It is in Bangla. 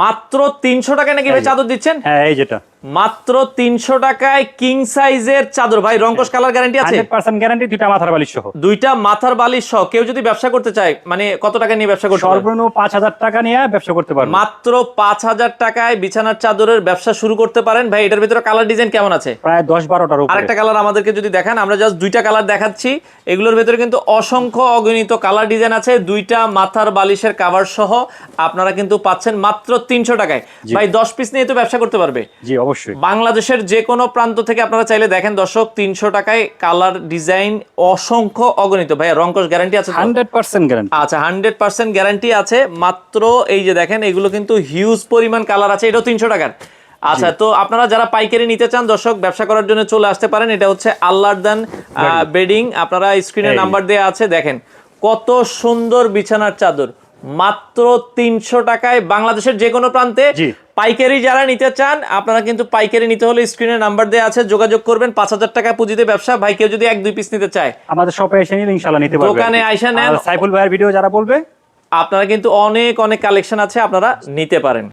মাত্র তিনশো টাকা নাকি চাদর দিচ্ছেন? হ্যাঁ এই যেটা। মাত্র তিনশো টাকায় কিং সাইজের চাদর। ভাই রঙ্কশ কালার গ্যারান্টি আছে? পার্সেন্ট গ্যারান্টি দুইটা মাথার বালিশ সহ। দুইটা মাথার বালিশ সহ। কেউ যদি ব্যবসা করতে চায় মানে কত টাকা নিয়ে ব্যবসা করতে? সর্বনিম্ন পাঁচ হাজার টাকা নিয়ে ব্যবসা করতে পারব। মাত্র পাঁচ হাজার টাকায় বিছানার চাদরের ব্যবসা শুরু করতে পারেন। ভাই এটার ভিতরে কালার ডিজাইন কেমন আছে? প্রায় দশ বারোটার উপরে। আরেকটা কালার আমাদেরকে যদি দেখান আমরা জাস্ট দুইটা কালার দেখাচ্ছি। এগুলোর ভেতরে কিন্তু অসংখ্য অগণিত কালার ডিজাইন আছে। দুইটা মাথার বালিশের কাভার সহ আপনারা কিন্তু পাচ্ছেন মাত্র তিনশো টাকায়। ভাই দশ পিস নিয়ে তো ব্যবসা করতে পারবে। জি অবশ্যই। বাংলাদেশের যে কোনো প্রান্ত থেকে আপনারা চাইলে দেখেন দর্শক তিনশো টাকায় কালার ডিজাইন অসংখ্য অগণিত। ভাই রঙ্কশ গ্যারান্টি আছে হান্ড্রেড পার্সেন্ট গ্যারান্টি আচ্ছা হান্ড্রেড পার্সেন্ট গ্যারান্টি আছে। মাত্র এই যে দেখেন এগুলো কিন্তু হিউজ পরিমাণ কালার আছে। এটাও তিনশো টাকার। আচ্ছা তো আপনারা যারা পাইকারি নিতে চান দর্শক ব্যবসা করার জন্য চলে আসতে পারেন। এটা হচ্ছে আল্লাহদান বেডিং আপনারা স্ক্রিনে নাম্বার দেওয়া আছে দেখেন। কত সুন্দর বিছানার চাদর। মাত্র তিনশো টাকায় বাংলাদেশের যে কোনো প্রান্তে পাইকারি যারা নিতে চান আপনারা কিন্তু পাইকারি নিতে হলে স্ক্রিনে নাম্বার দেওয়া আছে যোগাযোগ করবেন। পাঁচ হাজার টাকা পুঁজিতে ব্যবসা। ভাই কেউ যদি এক দুই পিস নিতে চায় আমাদের শপে এসে নিলে ইনশাল্লাহ নিতে পারবে। দোকানে আইসা নেন। সাইফুল ভাইয়ের ভিডিও যারা বলবে? আপনারা কিন্তু অনেক অনেক কালেকশন আছে আপনারা নিতে পারেন।